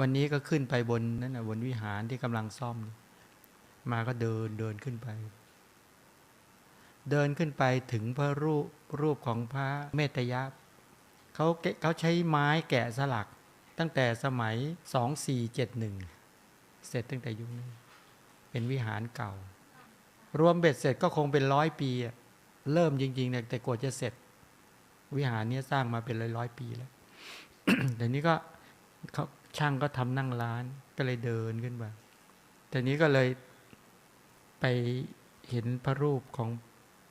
วันนี้ก็ขึ้นไปบนนั่นนะบนวิหารที่กำลังซ่อม มาก็เดินเดินขึ้นไป เดินขึ้นไปถึงพระรูปรูปของพระเมตยะเขาเขาใช้ไม้แกะสลักตั้งแต่สมัย 2471 เสร็จตั้งแต่ยุคนั้เป็นวิหารเก่า รวมเบ็ดเสร็จก็คงเป็นร้อยปี เริ่มจริงๆเนี่ยแต่กว่าจะเสร็จ วิหารนี้สร้างมาเป็นร้อยร้อยปีแล้วแต่นี้ก็เขา ช่างก็ทำนั่งร้านก็เลยเดินขึ้นมาแต่นี้ก็เลยไปเห็นพระรูปของ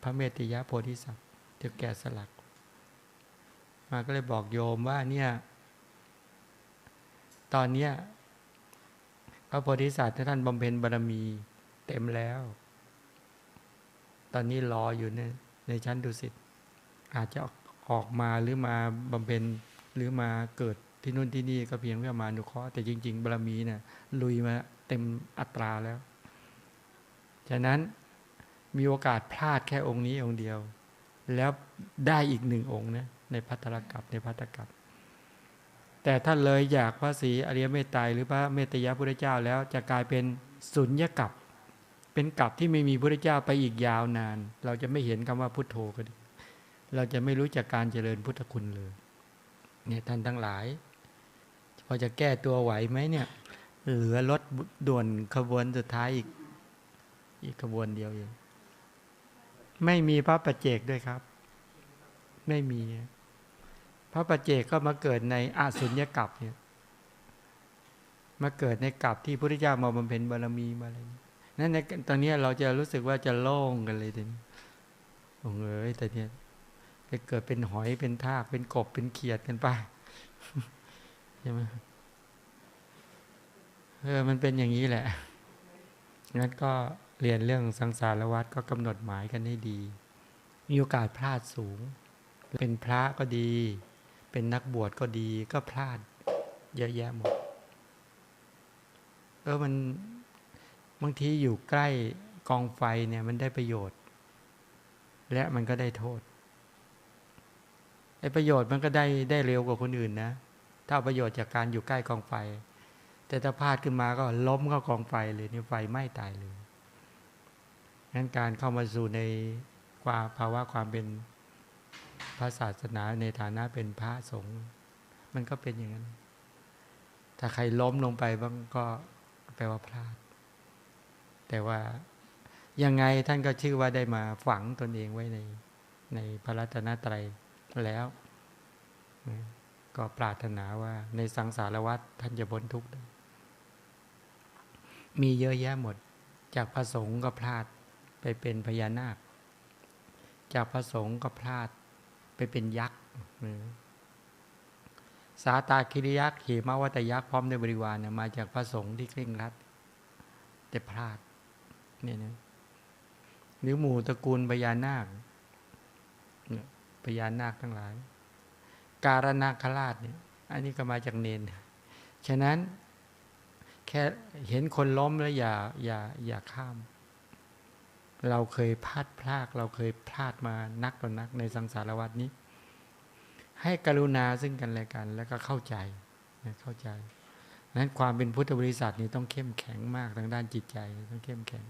พระเมตติยะโพธิสัตว์ที่แกะสลัก มาก็เลยบอกโยมว่าเนี่ยตอนเนี้ยพระโพธิสัตว์ท่านบำเพ็ญบารมีเต็มแล้ว ตอนนี้รออยู่ในในชั้นดุสิตอาจจะออกมาหรือมาบำเพ็ญหรือมาเกิด ที่นู่นที่นี่ก็เพียงเพื่มาอนุเคราะห์แต่จริง ๆบารมีเนี่ยลุยมาเต็มอัตราแล้ว ฉะนั้นมีโอกาสพลาดแค่องค์นี้องค์เดียว แล้วได้อีกหนึ่งองค์นะในพัทรกับในพัทธกับแต่ถ้าเลยอยากพระศรีอริยเมตไตรหรือพระเมตยพุทธเจ้าแล้วจะกลายเป็นสุญญกับเป็นกับที่ไม่มีพุทธเจ้าไปอีกยาวนาน เราจะไม่เห็นคำว่าพุทโธก็ดีเราจะไม่รู้จักการเจริญพุทธคุณเลยเนี่ยท่านทั้งหลาย พอจะแก้ตัวไหวไหมเนี่ย เหลือรถด่วนขบวนสุดท้ายอีก อีกขบวนเดียวเองไม่มีพระประเจกด้วยครับ ไม่มี พระประเจกก็มาเกิดในอาสุญญกับเนี่ยมาเกิดในกับที่พระพุทธเจ้ามาบำเพ็ญบารมีมาอะไรนั่นในตอนนี้เราจะรู้สึกว่าจะโล่งกันเลยทีนี้โอ้เอ้ยแต่เนี้ยไปเกิดเป็นหอยเป็นทากเป็นกบเป็นเขียดกันไป ช่ไหมเออมันเป็นอย่างนี้แหละงั้นก็เรียนเรื่องสังสารวัฏก็กำหนดหมายกันให้ดี มีโอกาสพลาดสูง เป็นพระก็ดี เป็นนักบวชก็ดีก็พลาด เยอะแยะหมด เออมันบางทีอยู่ใกล้กองไฟเนี่ยมันได้ประโยชน์ และมันก็ได้โทษไอ้ประโยชน์มันก็ได้ได้เร็วกว่าคนอื่นนะ ถ้าเอาประโยชน์จากการอยู่ใกล้กองไฟ แต่ถ้าพลาดขึ้นมาก็ล้มเข้ากองไฟเลยนี่ไฟไหม้ตายเลยงั้นการเข้ามาสู่ในความภาวะความเป็นพระศาสนาในฐานะเป็นพระสงฆ์มันก็เป็นอย่างนั้น ถ้าใครล้มลงไปบ้างก็แปลว่าพลาด แต่ว่ายังไงท่านก็ชื่อว่าได้มาฝังตนเองไว้ในในพระรัตนตรัยแล้ว ก็ปรารถนาว่าในสังสารวัฏท่านจะพ้นทุกข์มีเยอะแยะหมด จากพระสงฆ์ก็พลาดไปเป็นพญานาค จากพระสงฆ์ก็พลาดไปเป็นยักษ์สาตาคิริยักษ์เหมาวัตยักษ์พร้อมด้วยบริวารเนี่ยมาจากพระสงฆ์ที่เคร่งรัดแต่พลาดเนี่ยนะหรือหมู่ตระกูลพญานาคเนี่ยพญานาคทั้งหลาย การนาคราชเนี่ยอันนี้ก็มาจากเนน ฉะนั้นแค่เห็นคนล้มแล้วอย่าอย่าอย่าข้าม เราเคยพลาดพลาดเราเคยพลาดมานักต่อนนักในสังสารวัฏนี้ ให้กรุณาซึ่งกันและกัน แล้วก็เข้าใจเข้าใจนั้นความเป็นพุทธบริษัทนี่ต้องเข้มแข็งมากทางด้านจิตใจ ต้องเข้มแข็ง